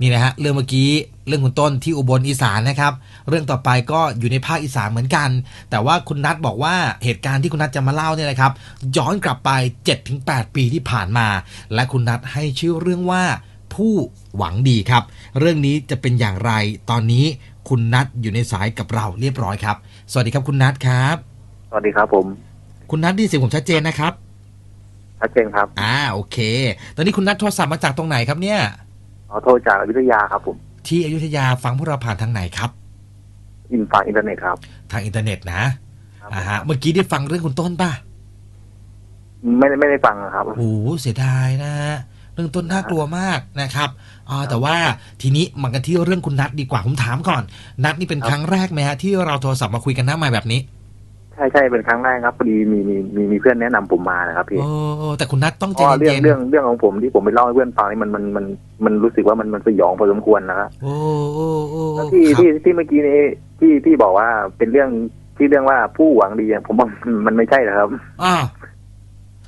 นี่นะฮะเรื่องเมื่อกี้เรื่องคุณต้นที่อุบลอีสานนะครับ เรื่องต่อไปก็อยู่ในภาคอีสานเหมือนกัน แต่ว่าคุณนัทบอกว่าเหตุการณ์ที่คุณนัทจะมาเล่าเนี่ยนะครับ ย้อนกลับไป 7-8 ปีที่ผ่านมา และคุณนัทให้ชื่อเรื่องว่าผู้หวังดีครับ เรื่องนี้จะเป็นอย่างไรตอนนี้คุณนัทอยู่ในสายกับเราเรียบร้อยครับ สวัสดีครับคุณนัทครับ สวัสดีครับผม คุณนัทได้ยินเสียงผมชัดเจนนะครับชัดเจนครับ อ่าโอเค ตอนนี้คุณนัทโทรศัพท์มาจากตรงไหนครับเนี่ย ขอโทรจากอยุธยาครับผม ที่อยุธยาฟังพวกเราผ่านทางไหนครับอินฟังอินเทอร์เน็ตครับ ทางอินเทอร์เน็ตนะครับอ่าฮะ เมื่อกี้ได้ฟังเรื่องคุณต้นป่ะไม่ได้ไม่ได้ฟังครับโอ้โหเสียดายนะฮะเรื่องต้นน่ากลัวมากนะครับอ่าแต่ว่าทีนี้มากันที่เรื่องคุณนัทดีกว่าผมถามก่อน นัทนี่เป็นครับครั้งแรกไหมฮะที่เราโทรศัพท์มาคุยกันหน้าไมค์แบบนี้ ใช่ใช่เป็นครั้งแรกครับพอดีมีมีมีมีเพื่อนแนะนำผมมานะครับพี่โอ้แต่คุณนัทต้องเพใจราะว่าเรื่องเย็นเรื่องเรื่องของผมที่ผมไปเล่าให้เพื่อนฟังนี่มันมันมันมันรู้สึกว่ามันมันสยองพอสมควรนะครับๆโอ้โอ้โอ้แล้วที่ครับที่ที่เมื่อกี้นี้ที่ที่บอกว่าเป็นเรื่องที่เรื่องว่าผู้หวังดีอะผมว่ามันมันไม่ใช่นะครับอ่า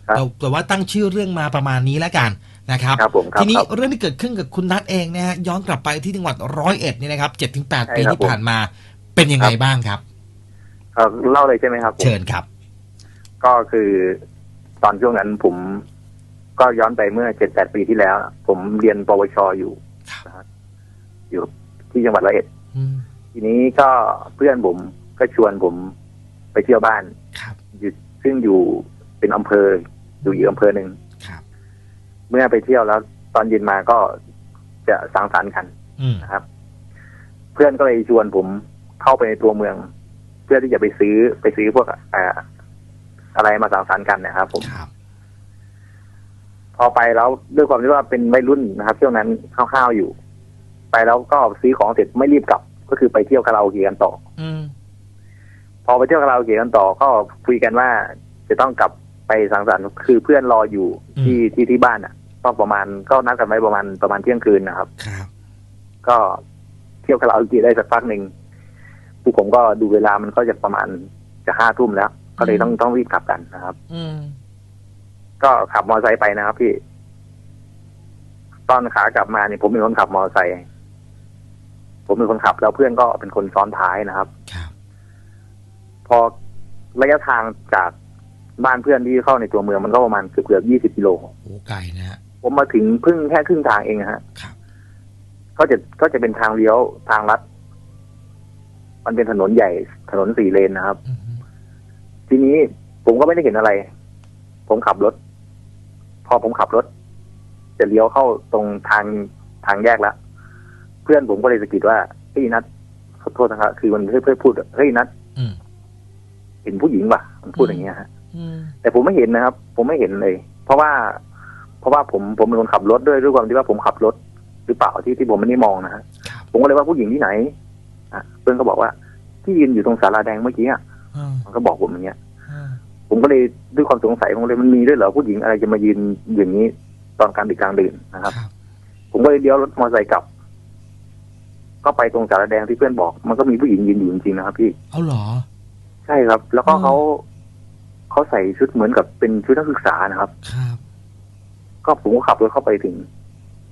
ครับแต่แต่ว่าตั้งชื่อเรื่องมาประมาณนี้แล้วกันนะครับครับผมครับทีนี้ครับเรื่องที่เกิดขึ้นกับคุณนัทเองนะฮะย้อนกลับไปที่จังหวัดร้อยเอ็ดนี่นะครับเจ็ดถึงแปดใช่ปีครับที่ผ่านมาเป็นยังไงบ้างครับ เอ่อเล่าเลยใช่ไหมครับผมเชิญครับ ก็คือตอนช่วงนั้นผมก็ย้อนไปเมื่อเจ็ดแปดปีที่แล้ว ผมเรียนปวชอยู่ครับนะครับอยู่ที่จังหวัดร้อยเอ็ดอืมทีนี้ก็เพื่อนผมก็ชวนผมไปเที่ยวบ้านครับอยู่ซึ่งอยู่เป็นอำเภออยู่อีกอำเภอหนึ่งครับเมื่อไปเที่ยวแล้ว ตอนเย็นมาก็จะสังสรรค์กันอืมนะครับ เพื่อนก็เลยชวนผมเข้าไปในตัวเมือง เพื่อที่จะไปซื้อไปซื้อพวกอ่าอะไรมาสังสรรค์กันนะครับ ผมครับพอไปแล้วด้วยความที่ว่าเป็นวัยรุ่นนะครับช่วงนั้นข้าวๆอยู่ ไปแล้วก็ซื้อของเสร็จไม่รีบกลับ ก็คือไปเที่ยวคาราโอเกะกันต่อ อืมพอไปเที่ยวคาราโอเกะกันต่อก็คุยกันว่า จะต้องกลับไปสังสรรค์คือเพื่อนรออยู่ที่ที่ที่บ้านอะก็ประมาณก็นัดกันไว้ประมาณประมาณเที่ยงคืนนะครับ ครับ ก็เที่ยวคาราโอเกะได้สักพักหนึ่ง พวกผมก็ดูเวลามันก็จะประมาณจะห้าทุ่มแล้ว ก็เลยต้องต้องรีบกลับกันนะครับ อืม ก็ขับมอเตอร์ไซค์ไปนะครับพี่ ตอนขากลับมาเนี่ยผมเป็นคนขับมอเตอร์ไซค์ผมเป็นคนขับ แล้วเพื่อนก็เป็นคนซ้อนท้ายนะครับ ครับ พอระยะทางจากบ้านเพื่อนที่เข้าในตัวเมืองมันก็ประมาณเกือบเกือบยี่สิบกิโลโอ้ไก่นะฮะผมมาถึงเพิ่งแค่ครึ่งทางเองนะฮะครับ ก็จะก็จะเป็นทางเลี้ยวทางลัด มันเป็นถนนใหญ่ถนนสี่เลนนะครับอืมทีนี้ผมก็ไม่ได้เห็นอะไร ผมขับรถ พอผมขับรถ จะเลี้ยวเข้าตรงทางทางแยกแล้วเพื่อนผมก็เลยสะกิดว่าเฮ้ยนัดขอโทษนะครับคือมันเพื่อนเพื่อนพูดเฮ้ยนัดอืมเห็นผู้หญิงป่ะ มันพูดอย่างเงี้ยฮะอืมแต่ผมไม่เห็นนะครับ ผมไม่เห็นเลย เพราะว่า เพราะว่าผมผมเป็นคนขับรถด้วยด้วยความที่ว่าผมขับรถหรือเปล่าที่ที่ผมไม่ได้มองนะฮะครับผมก็เลยว่าผู้หญิงที่ไหน อะเพื่อนก็บอกว่า ที่ยืนอยู่ตรงศาลาแดงเมื่อกี้อะอืมมันก็บอกผมอย่างเงี้ยอืมผมก็เลยด้วยความสงสัยผมเลยมันมีด้วยเหรอผู้หญิงอะไรจะมายืนอย่างนี้ตอนกลางดึกกลางดื่นนะครับครับ ผมก็เลยเลี้ยวรถมอเตอร์ไซค์กลับ ก็ไปตรงสารแดงที่เพื่อนบอก มันก็มีผู้หญิงยืนอยู่จริงๆนะครับ พี่เอาเหรอ ใช่ครับ แล้วก็อืมเขาเขาใส่ชุดเหมือนกับเป็นชุดนักศึกษานะครับ ครับ ก็ผมก็ขับรถเข้าไปถึง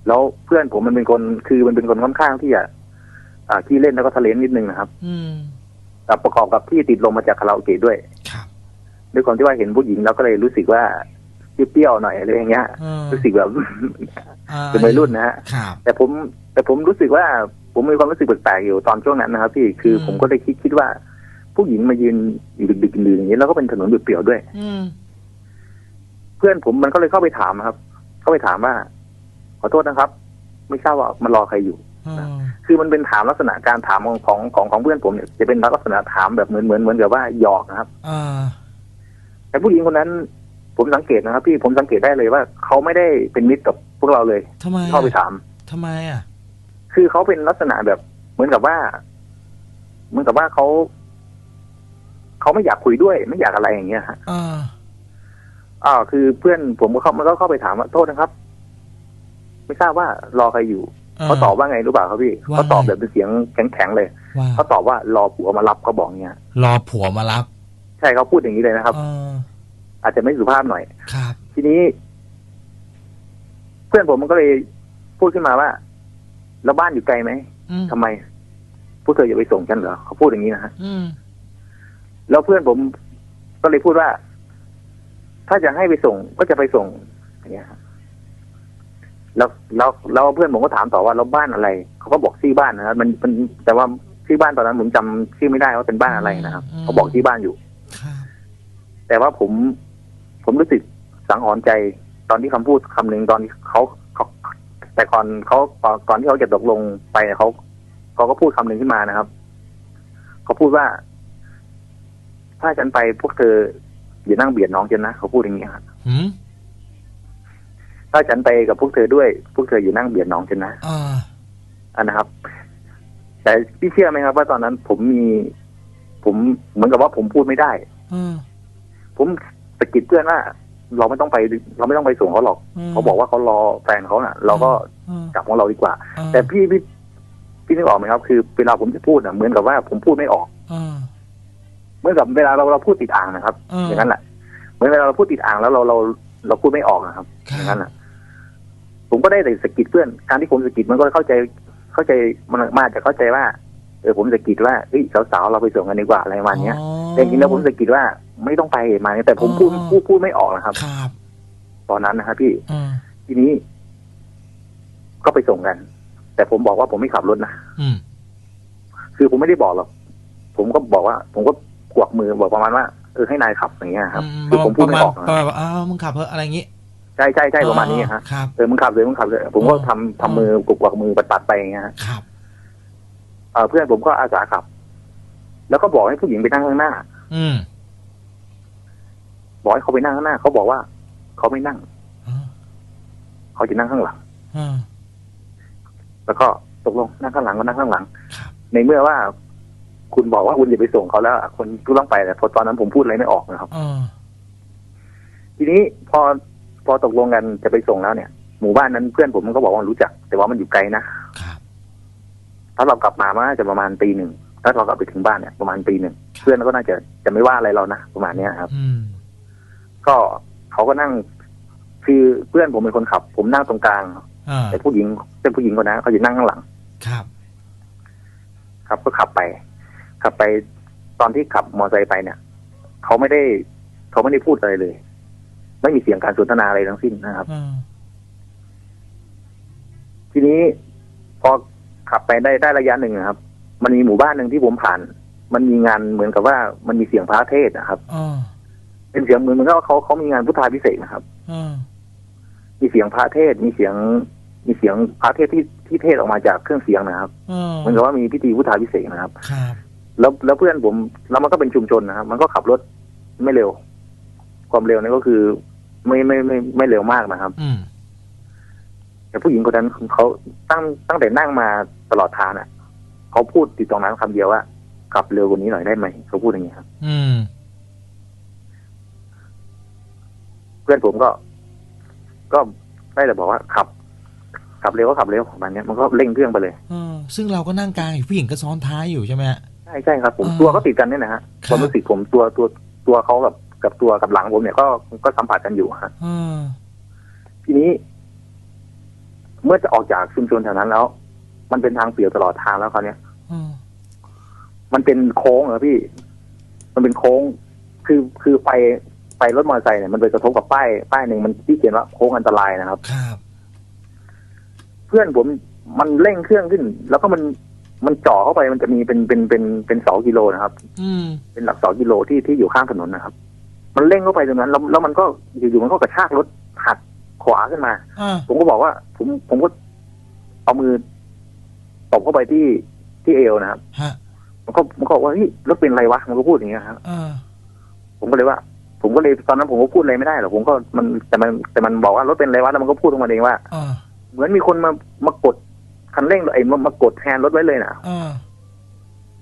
แล้วเพื่อนผมมันเป็นคนคือมันเป็นคนค่อนข้างที่จะ อ่าขี้เล่นแล้วก็ทะเลนนิดนึงนะครับ อืมแต่ประกอบกับที่ติดลมมาจากคาราโอเกะด้วยครับด้วยความที่ว่าเห็นผู้หญิงแล้วก็เลยรู้สึกว่าเปรี้ยวๆหน่อยอะไรอย่างเงี้ยอืมรู้สึกแบบอ่าเป็นวัยรุ่นนะฮะครับแต่ผม แต่ผมรู้สึกว่าผมมีความรู้สึกแปลกๆอยู่ตอนช่วงนั้นนะครับ พี่คืออมผมก็ได้คิดคิดว่า ผู้หญิงมายืนอยู่ดึกๆดื่นๆอย่างนี้แล้วก็เป็นถนนเปลี่ยวๆด้วยอืมเพื่อนผมมันก็เลยเข้าไปถามนะครับ เข้าไปถามว่า ขอโทษนะครับ ไม่ทราบว่ามันรอใครอยู่ อืมคือมันเป็นถามลักษณะการถามของของของของเพื่อนผมเนี่ยจะเป็นลักษณะถามแบบเหมือนเหมือนเหมือนกับว่าหยอกนะครับอ่าแต่ผู้หญิงคนนั้น ผมสังเกตนะครับ พี่ผมสังเกตได้เลยว่าเขาไม่ได้เป็นมิตรกับพวกเราเลยทำไมเข้าไปอะถามทำไมอะ คือเขาเป็นลักษณะแบบเหมือนกับว่า เหมือนกับว่าเขาเขาไม่อยากคุยด้วย ไม่อยากอะไรอย่างเงี้ยฮะอ่าอ่าคือเพื่อนผมก็เข้ามันก็เข้าไปถามว่าโทษนะครับ ไม่ทราบว่ารอใครอยู่ เขาตอบว่าไงรู้เปล่าครับพี่ว่าไงเขาตอบแบบเป็นเสียงแข็งๆเลยว่าเขาตอบว่ารอผัวมารับเขาบอกเงี้ยรอผัวมารับ ใช่เขาพูดอย่างนี้เลยนะครับอ่าอาจจะไม่สุภาพหน่อยครับ ทีนี้ เพื่อนผมมันก็เลยพูดขึ้นมาว่าแล้วบ้านอยู่ไกลไหมอืมทำไมพวกเธออย่าไปส่งฉันเหรอเขาพูดอย่างนี้นะฮะอืมแล้วเพื่อนผมก็เลยพูดว่า ถ้าจะให้ไปส่งก็จะไปส่งอย่างเงี้ยครับ แล้วแล้วแล้วเพื่อนผมก็ถามต่อว่าแล้วบ้านอะไร เขาก็บอกชื่อบ้านนะครับมันมันแต่ว่าชื่อบ้านตอนนั้นผมจำชื่อไม่ได้ว่าเป็นบ้านอะไรนะครับ เขาบอกที่บ้านอยู่ ครับแต่ว่าผมผมรู้สึกสังหรณ์ใจตอนที่คำพูดคำหนึ่งตอนที่เขาเขาแต่ก่อนเขาก่อนที่เขาจะตกลงไปเนี่ยเขาเขาก็พูดคำหนึ่งขึ้นมานะครับ เขาพูดว่า ถ้าฉันไปพวกเธออย่านั่งเบียดน้องฉันนะเขาพูดอย่างนี้ครับ หืม ถ้าฉันไปกับพวกเธอด้วย พวกเธออย่านั่งเบียดน้องฉันนะอ่าอันนะครับ แต่พี่เชื่อไหมครับ ว่าตอนนั้นผมมี ผมเหมือนกับว่าผมพูดไม่ได้ อืมผมสะกิดเพื่อนว่าเราไม่ต้องไป เราไม่ต้องไปส่งเขาหรอกเขาบอกว่าเขารอแฟนเขาน่ะ เราก็อืมกลับของเราดีกว่า อืมแต่พี่พี่พี่นึกออกไหมครับ คือเวลาผมจะพูดน่ะเหมือนกับว่าผมพูดไม่ออก อืม เหมือนกับเวลาเราเราพูดติดอ่างนะครับ อืม อย่างนั้นแหละเหมือนเวลาเราพูดติดอ่างแล้วเราเราเราพูดไม่ออกนะครับ คอย่างรันั้บนแหละ ผมก็ได้แต่สะกิดเพื่อนการที่ผมสะกิดมันก็เข้าใจเข้าใจมันมาจะเข้าใจว่าเออผมสะกิดว่าเฮ้ยสาวๆเราไปส่งกันดีกว่าอะไรประมาณเนี้ยอ๋อแต่จริงๆแล้วผมสะกิดว่าไม่ต้องไปมาเนี่ยแต่ผมพูดอ๋อพูดพูดไม่ออกนะครับครับ ตอนนั้นนะครับพี่อืมทีนี้ ก็ไปส่งกัน แต่ผมบอกว่าผมไม่ขับรถนะอืมคือผมไม่ได้บอกหรอกผมก็บอกว่า ผมก็กวักมือบอกประมาณว่าเออให้นายขับอย่างเงี้ยครับอืมคือผมพูดไม่ออกประนะมาณว่าอ้าวมึงขับเพอะอะไรอย่างงี้ ใช่ใช่ใช่ประมาณนี้ฮะครับเออมึงขับเลยมึงขับเลยผมก็อ๋อทำทำมือกวักมือปัดๆไปอย่างเงี้ยฮะครับเออเพื่อนผมก็อาสาขับ แล้วก็บอกให้ผู้หญิงไปนั่งข้างหน้า อืมบอกให้เขาไปนั่งข้างหน้าเขาบอกว่า เขาไม่นั่งอ๋อเขาจะนั่งข้างหลังอ่าแล้วก็ตกลงนั่งข้างหลังก็นั่งข้างหลังครับในเมื่อว่า คุณบอกว่าคุณจะไปส่งเขาแล้วคนก็ต้องไปแต่พอตอนนั้นผมพูดอะไรไม่ออกนะครับอ่าทีนี้พอ พอตกลงกันจะไปส่งแล้วเนี่ย หมู่บ้านนั้นเพื่อนผมมันก็บอกว่ารู้จัก แต่ว่ามันอยู่ไกลนะครับถ้าเรากลับมามันน่าจะประมาณปีหนึ่งถ้าเรากลับไปถึงบ้านเนี่ยประมาณปีหนึ่งเพื่อนก็น่าจะจะไม่ว่าอะไรเรานะประมาณเนี้ยครับอืมก็เขาก็นั่ง คือเพื่อนผมเป็นคนขับ ผมนั่งตรงกลางอ่าแต่ผู้หญิงเป็นผู้หญิงคนนั้นเขาจะนั่งข้างหลัง ครับ ครับก็ขับไป ขับไปตอนที่ขับมอเตอร์ไซค์ไปเนี่ยเขาไม่ได้เขาไม่ได้พูดอะไรเลย ไม่มีเสียงการสนทนาอะไรทั้งสิ้นนะครับอ่าทีนี้พอขับไปได้ได้ระยะหนึ่งนะครับ มันมีหมู่บ้านหนึ่งที่ผมผ่าน มันมีงานเหมือนกับว่ามันมีเสียงพระเทศน์นะครับอ่าเป็นเสียงเหมือนเหมือนกับว่าเขาเขามีงานพุทธาพิเศษกนะครับอ่ามีเสียงพระเทศน์มีเสียง มีเสียงพระเทศน์ที่ที่เทศน์ออกมาจากเครื่องเสียงนะครับอ่าเหมือนกับว่ามีพิธีพุทธาพิเศษกนะครับครับแล้วแล้วเพื่อนผมแล้วมันก็เป็นชุมชนนะครับ มันก็ขับรถไม่เร็ว ความเร็วนี่ก็คือ ไม่ไม่ไม่ไม่เร็วมากนะครับ อืม แต่ผู้หญิงคนนั้นเขาตั้งตั้งแต่นั่งมาตลอดทางน่ะเขาพูดติดตรงนั้นคำเดียวว่าขับเร็วกว่านี้หน่อยได้ไหมเขาพูดอย่างนี้ครับ อืม เพื่อนผมก็ ก็ได้แต่บอกว่าขับ ขับเร็วก็ขับเร็วของมันเนี้ยมันก็เร่งเครื่องไปเลยอ่าซึ่งเราก็นั่งกลางอยู่ผู้หญิงก็ซ้อนท้ายอยู่ใช่ไหมฮะใช่ใช่ครับ ผมอ่าตัวก็ติดกันเนี่ยนะฮะครับความรู้สึกผมตัวตัวตัวเขากับ กับตัวกับหลังผมเนี่ยก็ก็สัมผัสกันอยู่ฮะอ่าทีนี้ เมื่อจะออกจากชุมชนแถวนั้นแล้ว มันเป็นทางเปลี่ยวตลอดทางแล้วคราวเนี้ยอ่ามันเป็นโค้งเหรอพี่ มันเป็นโค้ง คือคือไฟไฟรถมอเตอร์ไซค์เนี่ยมันไปกระทบกับป้ายป้ายหนึ่งมันที่เขียนว่าโค้งอันตรายนะครับ ครับ เพื่อนผมมันเร่งเครื่องขึ้น แล้วก็มันมันจ่อเข้าไปมันจะมีเป็นเป็นเป็นเป็นเสากิโลนะครับ อืมเป็นหลักเสากิโลที่ที่อยู่ข้างถนนนะครับ มันเร่งเข้าไปตรงนั้นแล้วแล้วมันก็อยู่ๆมันก็กระชากรถหักขวาขึ้นมา อ่าผมก็บอกว่า ผมผมก็เอามือตบเข้าไปที่ที่เอวนะครับ ฮะมันก็มันก็บอกว่าเฮ้ยรถเป็นไรวะมันก็พูดอย่างเงี้ยครับ อ่าผมก็เลยว่า ผมก็เลยตอนนั้นผมก็พูดอะไรไม่ได้หรอกผมก็มันแต่มันแต่มันบอกว่ารถเป็นไรวะแล้วมันก็พูดออกมาเองว่า อ่าเหมือนมีคนมามากดคันเร่งไอ้มามากดแทนรถไว้เลยนะอ่า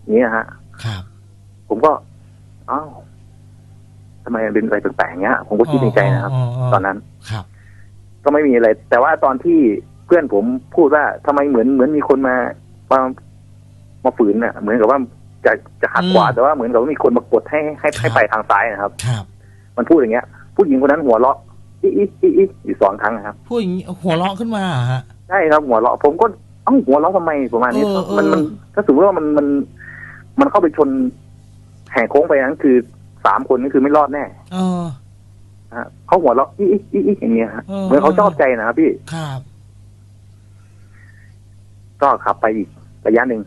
อย่างเงี้ยฮะ ครับ ผมก็อ้าวทำ ไมมันเป็นอะไรแปลกๆเงี้ย ผมก็คิดในใจนะครับ ตอนนั้นครับ ก็ไม่มีอะไร แต่ว่าตอนที่เพื่อนผมพูดว่าทำไมเหมือนเหมือนมีคนมามามาฝืนน่ะ เหมือนกับว่าจะจะหักขวาอืมแต่ว่าเหมือนกับว่ามีคนมากดให้ให้ให้ไปทางซ้ายนะครับ ครับ มันพูดอย่างเงี้ย ผู้หญิงคนนั้นหัวเราะอีอีอีอีอยู่สองครั้งนะครับพูดอย่างนี้หัวเราะขึ้นมาเหรอฮะใช่ครับหัวเราะผมก็เอ้าหัวเราะทำไมประมาณนี้เออเออมันมันถ้าสมมติว่ามันมันมันเข้าไปชนแหกโค้งไปนั้นคือ สามคนนี่คือไม่รอดแน่เออนะฮะเขาหัวเราะอีอีอีอีอย่างเงี้ยฮะเออเหมือนเขาชอบใจนะครับพี่ครับ ก็ขับไปอีกระยะหนึ่ง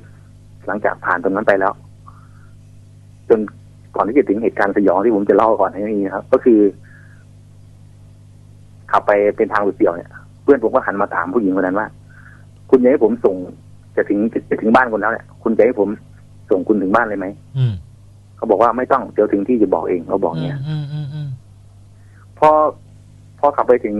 หลังจากผ่านตรงนั้นไปแล้ว จนก่อนที่จะถึงเหตุการณ์สยองที่ผมจะเล่าก่อนให้นี้นะครับ ก็คือ ขับไปเป็นทางเปลี่ยวๆเนี่ย เพื่อนผมก็หันมาถามผู้หญิงคนนั้นว่า คุณจะให้ผมส่งจะถึงจะจะถึงบ้านคุณแล้วเนี่ยคุณจะให้ผมส่งคุณถึงบ้านเลยไหมอืม เขาบอกว่าไม่ต้องเดี๋ยวถึงที่จะบอกเองเขาบอกเนี่ยอืมอืมอืมพอพอขับไปถึง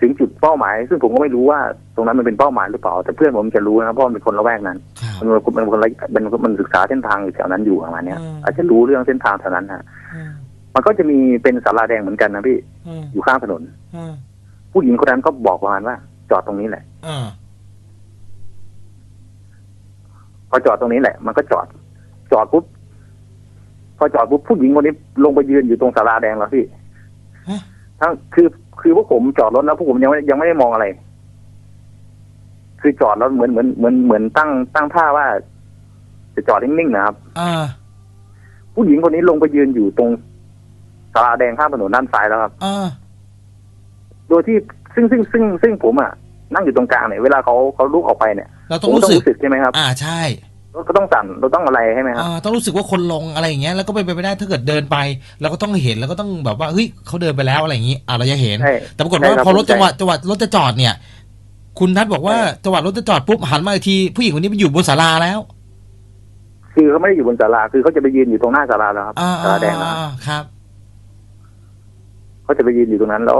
ถึงจุดเป้าหมาย ซึ่งผมก็ไม่รู้ว่า ตรงนั้นมันเป็นเป้าหมายหรือเปล่า แต่เพื่อนผมจะรู้นะครับเพราะมันเป็นคนละแวกนั้นครับมันเป็นคนมันเป็นคนละเป็นมันศึกษาเส้นทางอยู่แถวนั้นอยู่ประมาณเนี้ยอืมอาจจะรู้เรื่องเส้นทางแถวนั้นฮะอืมมันก็จะมีเป็นศาลาแดงเหมือนกันนะพี่อืมอยู่ข้างถนนอืมผู้หญิงคนนั้นก็บอกประมาณว่า จอดตรงนี้แหละอ่าพอจอดตรงนี้แหละ มันก็จอด จอดปุ๊บ พอจอดปุ๊บผู้หญิงคนนี้ลงไปยืนอยู่ตรงศาลาแดงแล้วพี่ฮะ ทั้งคือคือพวกผมจอดรถแล้วพวกผมยังไม่ยังไม่ได้มองอะไร คือจอดแล้วเหมือนเหมือนเหมือนเหมือนตั้งตั้งท่าว่า จะจอดนิ่งๆนะครับ อ่า ผู้หญิงคนนี้ลงไปยืนอยู่ตรงศาลาแดงข้ามถนนด้านซ้ายแล้วครับ อ่า โดยที่ซึ่งซึ่งซึ่งซึ่งผมอะนั่งอยู่ตรงกลางเนี่ยเวลาเขาเขาลุกออกไปเนี่ยเราต้ผองมรู้ต้องสึก รู้สึกใช่ไหมครับ อ่า ใช่ รถก็ต้องสั่นเราต้องอะไรใช่ไหมครับอ่าต้องรู้สึกว่าคนลงอะไรอย่างเงี้ยแล้วก็เป็นไปไม่ได้ถ้าเกิดเดินไปเราก็ต้องเห็นแล้วก็ต้องแบบว่าเฮ้ยเขาเดินไปแล้วอะไรอย่างงี้อ่าเราจะเห็น ใช่แต่ปรากฏว่าใช่ครับพอรถผมจังหวะจังหวะรถจะจอดเนี่ย คุณนัทบอกว่าใช่ จังหวะรถจะจอดปุ๊บหันมาอีกทีผู้หญิงคนนี้ไปอยู่บนศาลาแล้วคือเขาไม่ได้อยู่บนศาลาคือเขาจะไปยืนอยู่ตรงหน้าศาลาแล้วครับอ่าศาลาแดงนะอ่าครับ เขาจะไปยืนอยู่ตรงนั้นแล้ว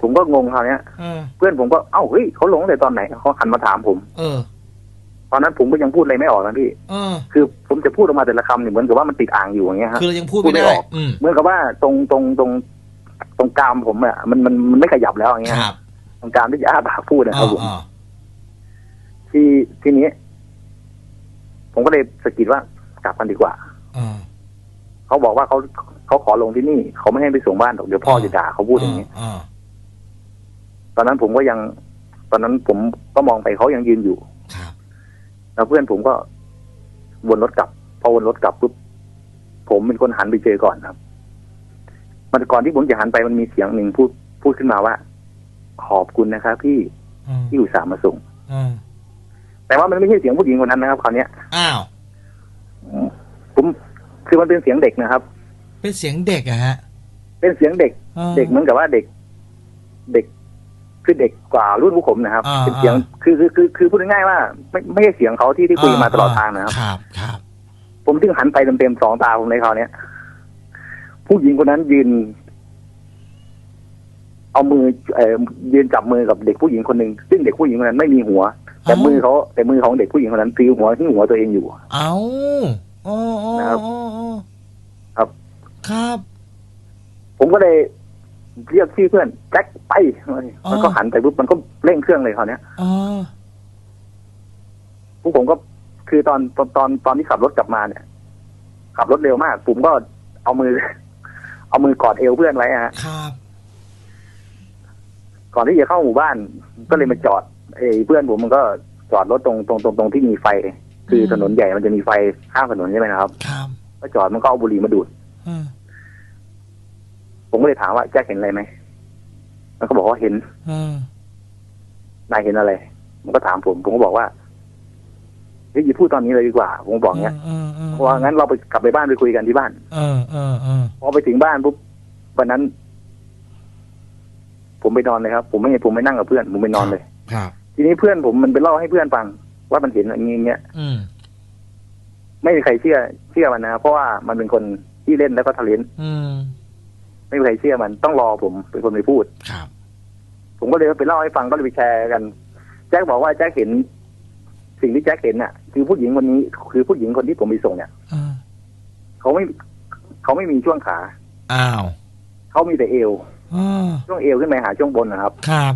ผมก็งงคราวเนี้ย เออ เพื่อนผมก็เอ้าเฮ้ยเขาลงตั้งแต่ตอนไหนเขาหันมาถามผม เออ ตอนนั้นผมก็ยังพูดอะไรไม่ออกนะพี่เออ คือผมจะพูดออกมาแต่ละคำเนี่ยเหมือนกับว่ามันติดอ่างอยู่อย่างเงี้ยฮะคือเรายังพูดพูดไม่ไม่ได้ออกอืมเหมือนกับว่าตรงตรงตรงตรงกรามผมอะมันมันมันไม่ขยับแล้วอย่างเงี้ยครับตรงกรามที่จะอ้าปากพูดนะครับผมอ่าที่ทีนี้ ผมก็เลยสะกิดว่ากลับกันดีกว่าอ่าเขาบอกว่าเขาเขาขอลงที่นี่ เขาไม่ให้ไปส่งบ้านหรอกเดี๋ยวพ่อจะด่าเขาพูดอย่างนี้อ่าตอนนั้นผมก็ยัง ตอนนั้นผมก็มองไปเขายังยืนอยู่ครับ แล้วเพื่อนผมก็วนรถกลับ พอวนรถกลับปุ๊บผมเป็นคนหันไปเจอก่อนครับ มันก่อนที่ผมจะหันไปมันมีเสียงหนึ่งพูดพูดขึ้นมาว่า ขอบคุณนะครับพี่อืมที่อุตส่าห์มาส่งอืมแต่ว่ามันไม่ใช่เสียงผู้หญิงคนนั้นนะครับคราวเนี้ยอ้าวผมคือมันเป็นเสียงเด็กนะครับ เป็นเสียงเด็กอะฮะ เป็นเสียงเด็กอ่าเด็กเหมือนกับว่าเด็ก เด็ก คือเด็กกว่ารุ่นพวกผมนะครับอ่าเป็นเสียงคือคือคือคือพูดง่ายๆว่า ไม่ไม่ใช่เสียงเขาที่ที่คุยมาตลอดทางนะครับ ครับครับผมจึงหันไปเต็มๆสองตาผมในคราวเนี้ยผู้หญิงคนนั้นยืน เอามือเอ่อยืนจับมือกับเด็กผู้หญิงคนหนึ่งซึ่งเด็กผู้หญิงคนนั้นไม่มีหัว แต่เอ้ามืมือเขาแต่มือของเด็กผู้หญิงคนนั้นตีหัวที่หัวตัวเองอยู่ เอาโอ้โอ้นะครับโอ้โอ้ครับครับ ผมก็เลย เรียกชื่อเพื่อนแจ็คไปมันก็หันไปปุ๊บมันก็เร่งเครื่องเลยคราวเนี้ยอ๋อพวกผมก็คือตอนตอนตอนตอนที่ขับรถกลับมาเนี่ย ขับรถเร็วมากผมก็เอามือ เอามือกอดเอวเพื่อนไว้ฮะครับก่อนที่จะเข้าหมู่บ้าน ก็เลยมาจอดเอยเพื่อนผมมันก็จอดรถตรงตรงตรงตรงที่มีไฟ คือถนนใหญ่มันจะมีไฟข้ามถนนใช่ไหมนะครับ ครับก็จอดมันก็เอาบุหรี่มาดูดอืม ผมก็เลยถามว่าแจ็คเห็นอะไรไหมมันก็บอกว่าเห็นอืมนายเห็นอะไร มันก็ถามผม ผมก็บอกว่าเฮ้ยอย่าพูดตอนนี้เลยดีกว่า ผมบอกเงี้ยอืมอืมเพราะว่างั้นเราไปกลับไปบ้านไปคุยกันที่บ้าน เออเออเออพอไปถึงบ้านปุ๊บวันนั้น ผมไปนอนเลยครับ ผมไม่ผมไม่นั่งกับเพื่อน ผมไปนอนเลยครับ ทีนี้เพื่อนผมมันไปเล่าให้เพื่อนฟัง ว่ามันเห็นอย่างนี้อย่างเงี้ยอืมไม่มีใครเชื่อเชื่อมันนะครับเพราะว่ามันเป็นคนที่เล่นแล้วก็ทะเลนอืม ไม่มีใครเชื่อมันต้องรอผมเป็นคนไปพูดครับ ผมก็เลยไปเล่าให้ฟังก็เลยไปแชร์กัน แจ็คบอกว่าแจ็คเห็น สิ่งที่แจ็คเห็นน่ะ คือผู้หญิงคนนี้คือผู้หญิงคนที่ผมไปส่งเนี่ยอ่าเขาไม่เขาไม่มีช่วงขา อ้าวเขามีแต่เอวอ่าช่วงเอวขึ้นไปหาช่วงบนนะครับ ครับ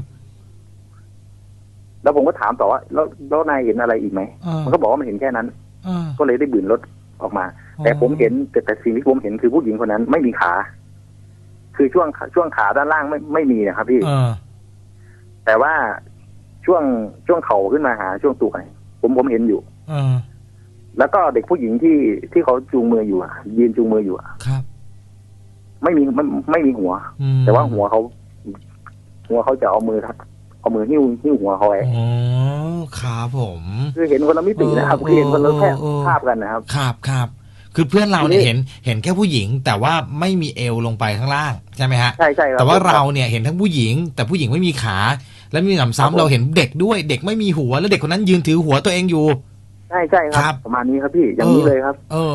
แล้วผมก็ถามต่อว่าแล้วแล้วนายเห็นอะไรอีกไหมอ่ามันก็บอกว่ามันเห็นแค่นั้นอ่าก็เลยได้บืนรถออกมา แต่ผมเห็นแต่แต่สิ่งที่ผมเห็นคือผู้หญิงคนนั้นไม่มีขา คือช่วงช่วงขาด้านล่างไม่ไม่มีนะครับพี่เออแต่ว่าช่วงช่วงเข่าขึ้นมาหาช่วงตัวเนี่ยผมผมเห็นอยู่เออแล้วก็เด็กผู้หญิงที่ที่เขาจูงมืออยู่อะยืนจูงมืออยู่อะครับ ไม่มีไม่ไม่มีหัวอืมแต่ว่าหัวเขา หัวเขาจะเอามือทับเอามือหิ้วหิ้วหัวเขาไว้อ๋อครับผม คือเห็นคนละมิตินะครับคือเห็นคนละแค่เออเออภาพกันนะครับครับครับ คือเพื่อนเราเนี่ยทีนี้เห็นเห็นแค่ผู้หญิง แต่ว่าไม่มีเอวลงไปข้างล่างใช่ไหมฮะใช่ใช่ครับแต่ว่าเราเนี่ยเห็นทั้งผู้หญิง แต่ผู้หญิงไม่มีขา แล้วมีหนำครับผมซ้ำเราเห็นเด็กด้วย เด็กไม่มีหัวแล้วเด็กคนนั้นยืนถือหัวตัวเองอยู่ ใช่ใช่คครัรับ บ ประมาณนี้ครับพี่อย่างนี้เลยครับ เออ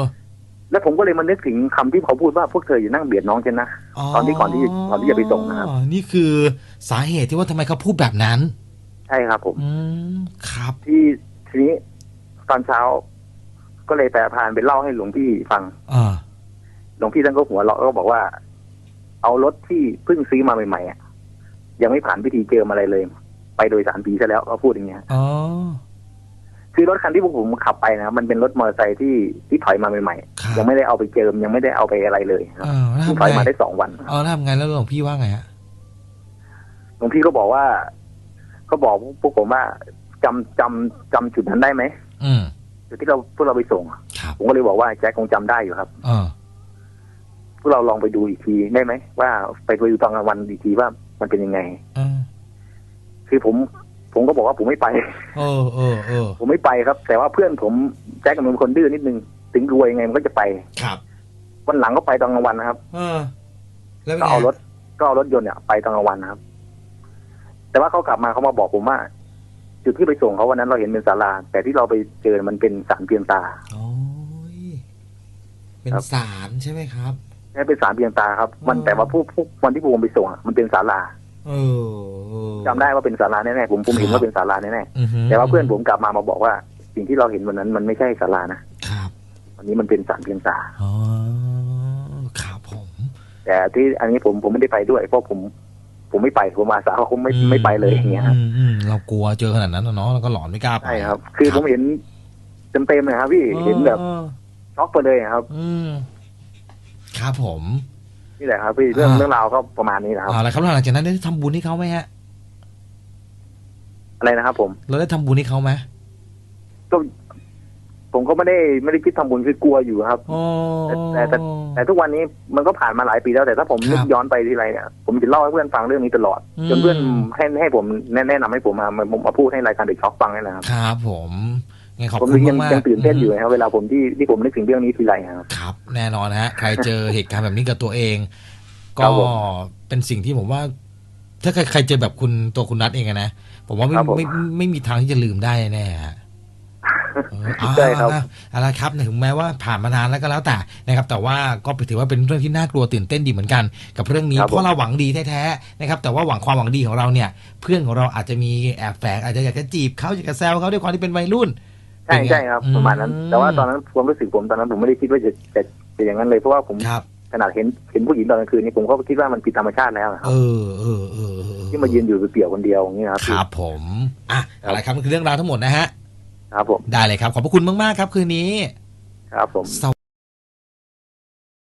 แล้วผมก็เลยมานึกถึงคำที่เขาพูดว่าพวกเธออย่านั่งเบียดน้องฉันนะ ตอนที่ก่อนที่ก่อนที่จะไปส่งนะครับอ๋อนี่คือสาเหตุที่ว่าทำไมเขาพูดแบบนั้น ใช่ครับผม อืมครับ ที่ทีนี้ตอนเช้า ก็เลยแปลพานไปเล่าให้หลวงพี่ฟังเออหลวงพี่ท่านก็หัวเราะก็บอกว่า เอารถที่เพิ่งซื้อมาใหม่ๆอะยังไม่ผ่านพิธีเจิมอะไรเลย ไปโดยสารปีซะแล้วก็พูดอย่างเงี้ยอ๋อคือรถคันที่พวกผมขับไปนะครับมันเป็นรถมอเตอร์ไซค์ที่ที่ถอยมาใหม่ครับๆยังไม่ได้เอาไปเจิมยังไม่ได้เอาไปอะไรเลยครับเออแล้วเพิ่งทำถอยไงมาได้สองวันเออแล้วทำไงแล้วหลวงพี่ว่าไงฮะหลวงพี่ก็บอกว่า ก็บอกพวกผมว่าจำจำจำจุดนั้นได้ไหมอืม จุดที่เราพวกเราไปส่งครับผมก็เลยบอกว่าแจ็คคงจำได้อยู่ครับเออพวกเราลองไปดูอีกทีได้ไหมว่าไปดูตอนกลางวันอีกทีว่ามันเป็นยังไงเออคือผมผมก็บอกว่าผมไม่ไปเออเออเออผมไม่ไปครับ แต่ว่าเพื่อนผมแจ็คมันเป็นคนดื้อนิดนึง ถึงรวยยังไงมันก็จะไป ครับ วันหลังก็ไปตอนกลางวันนะครับ เออ แล้วเป็นก็ไงเอารถก็เอารถยนต์เนี่ยไปตอนกลางวันนะครับ แต่ว่าเขากลับมาเขามาบอกผมว่า จุดที่ไปส่งเขาวันนั้นเราเห็นเป็นศาลาแต่ที่เราไปเจอมันเป็นสารเพียงตาโอ้ยเป็นครับสารใช่ไหมครับแค่เป็นสารเพียงตาครับ มันอ๋อแต่ว่าผู้ผู้วันที่ผมไปส่งอะมันเป็นศาลาเออเออจำได้ว่าเป็นศาลาแน่ๆผมผมเห็นครับว่าเป็นศาลาแน่อือฮึๆแต่ว่าเพื่อนผมกลับมามาบอกว่า สิ่งที่เราเห็นวันนั้นมันไม่ใช่ศาลานะครับวันนี้มันเป็นสารเพียงตาอ๋อครับผม แต่ที่อันนี้ผมผมไม่ได้ไปด้วยเพราะผม ผมไม่ไปผมอาสาเขาไม่ไม่ไปเลยอย่างเงี้ยครับมอืมเรากลัวเจอขนาดนั้นนะเนาะเราก็หลอนไม่กล้าไปใช่ครับ คือผมเห็นเต็มเต็มๆเลยครับ พี่เห็นแบบออช็อกไปเลยครับ อืมครับผมนี่แหละครับ พี่เรื่องอ่าเรื่องราวก็ประมาณนี้นะครับเอาละครับแล้วหลังจากนั้นได้ทำบุญให้เขาไหมฮะอะไรนะครับผม เราได้ทำบุญให้เขาไหมก็ ผมก็ไม่ได้ไม่ได้คิดทำบุญคือกลัวอยู่ครับอ๋อแต่แต่แต่ทุกวันนี้มันก็ผ่านมาหลายปีแล้วแต่ถ้าผมครับนึกย้อนไปทีไรเนี่ยผมจะเล่าให้เพื่อนฟังเรื่องนี้ตลอดอืมจนเพื่อนให้ให้ผมแนะแนะนำให้ผมมามามาพูดให้รายการเด็กช็อกฟังนี่แหละครับครับ ผมไงขอบผมคุณยังมากๆยังตื่นเต้นอยู่นะครับเวลาผมที่ที่ผมนึกถึงเรื่องนี้ทีไรครับครับ แน่นอนฮะใครเจอเหตุการณ์แบบนี้กับตัวเองครัก็บผมเป็นสิ่งที่ผมว่า ถ้าใครใครเจอแบบคุณตัวคุณนัทเองอะนะผมว่าไม่ครับผมไม่ไม่ไม่มีทางที่จะลืมได้แน่ฮะเออเอา ใช่ครับเอาเอาละครับถึงแม้ว่าผ่านมานานแล้วก็แล้วแต่นะครับ แต่ว่าก็ถือว่าเป็นเรื่องที่น่ากลัวตื่นเต้นดีเหมือนกัน กับเรื่องนี้ครับเพราะเราหวังดีแท้ๆนะครับ แต่ว่าหวังความหวังดีของเราเนี่ย เพื่อนของเราอาจจะมีแอบแฝงอาจจะอยากจะจีบเขาอยากจะแซวเขาด้วยความที่เป็นวัยรุ่นใช่เป็นไงใช่ครับอืมประมาณนั้น แต่ว่าตอนนั้นความรู้สึกผมตอนนั้นผมไม่ได้คิดว่าจะจะจะอย่างนั้นเลยเพราะว่าผมครับขนาดเห็นเห็นผู้หญิงตอนกลางคืนนี่ผมก็คิดว่ามันผิดธรรมชาติแล้วนะครัเอบอเออเออเออที่มายืนอยู่เปลี่ยวๆคนเดียวอย่างนี้นะครับครับผมอะเอาละครับนั่นคือเรื่องราวทั้งหมดนะฮะ ครับผม ได้เลยครับ ขอบพระคุณมาก ๆ ครับ คืนนี้ ครับผมส